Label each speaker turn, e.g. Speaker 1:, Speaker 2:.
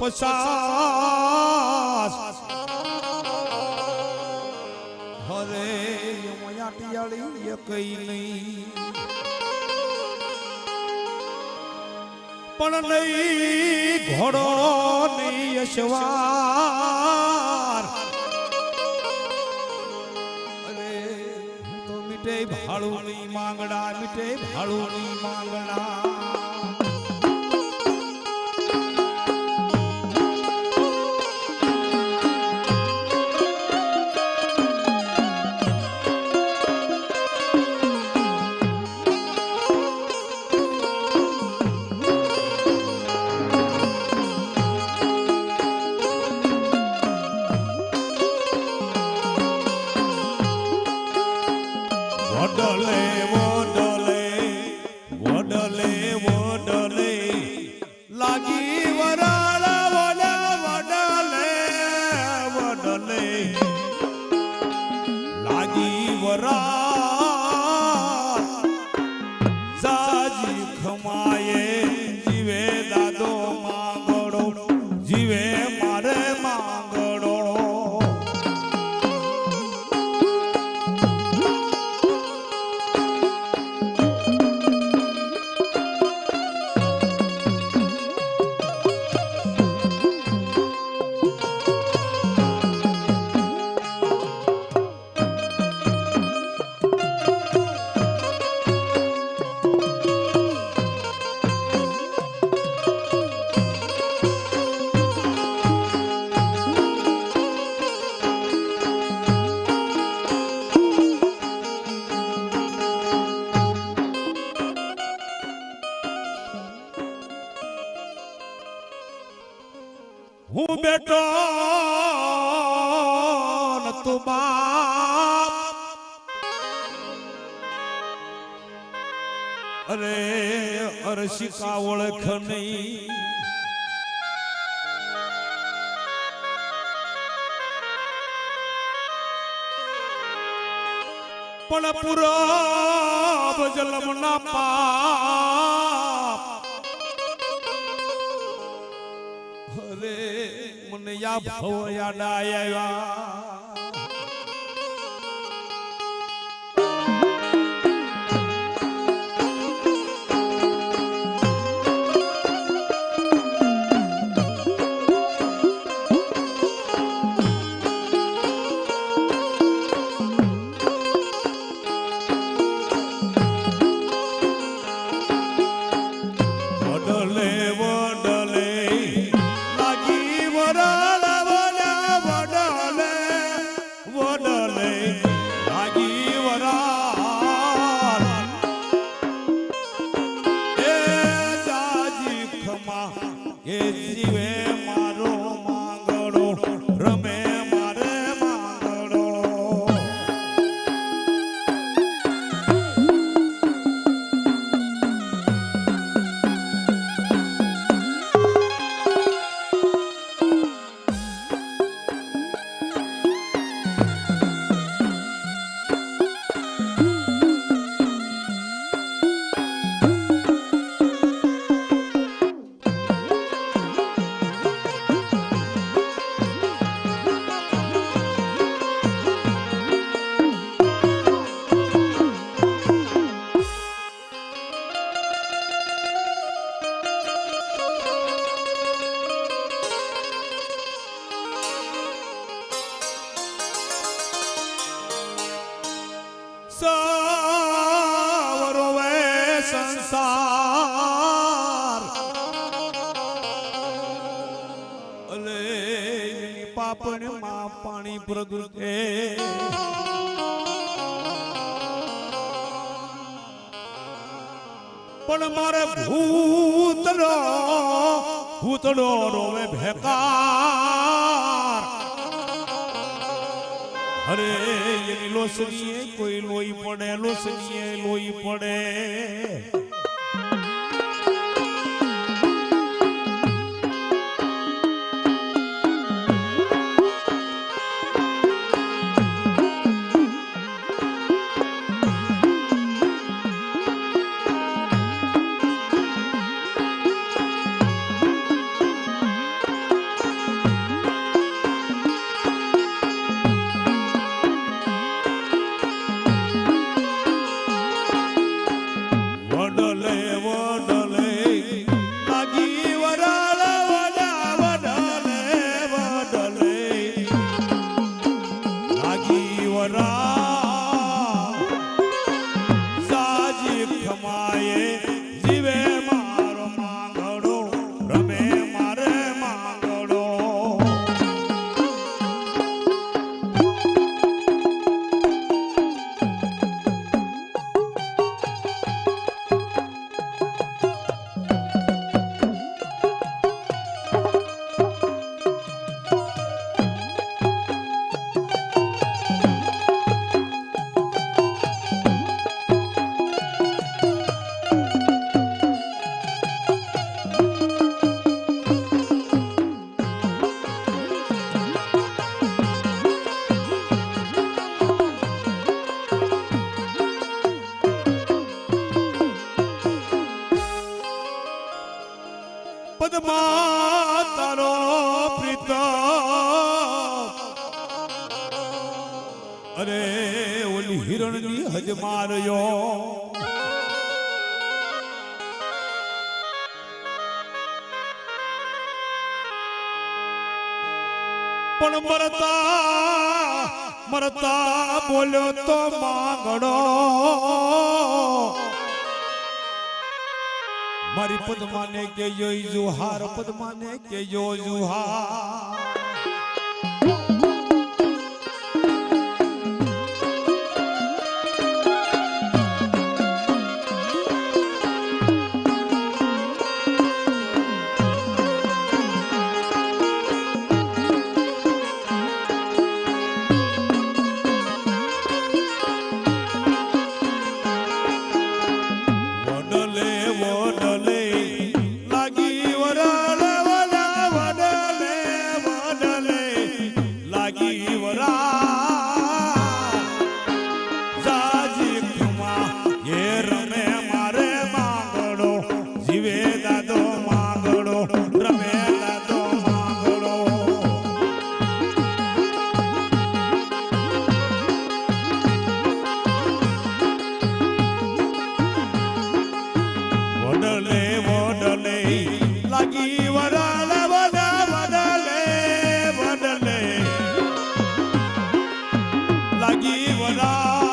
Speaker 1: પસાસ હરે મયાટિયાળી કઈ નહીં પણ નહીં ઘોડો નહીં યશવાર. અરે, હું તો મીઠે ભાળુની માંગડા મીટે ભાળુની માંગણા વડલે હું બેટો તું બાપ. અરે અરશિકા ઓળખ નહીં. પણ પૂરબ જલમના પાપ યા ભવ યાદ આવ્યા ziwe સાવરો વે સંસાર. અલે એની પાપણમાં પાણી પ્રગટે પણ મારે ભૂતડો ભૂતડો રોવે ભેકાર. અરે એની લોસનીએ કોઈ લોહી પડે લોસરીએ લોહી પડે. ખમાયે જીવે પદમા તારો પ્રીતમ અરે ઓલી હિરણની હજ માર્યો પણ મરતા મરતા બોલ્યો તો માંગડો મારી પદ્માને ઈ જુહાર પદ્માને કેજો જુહાર you. ಶಿವರಾಮ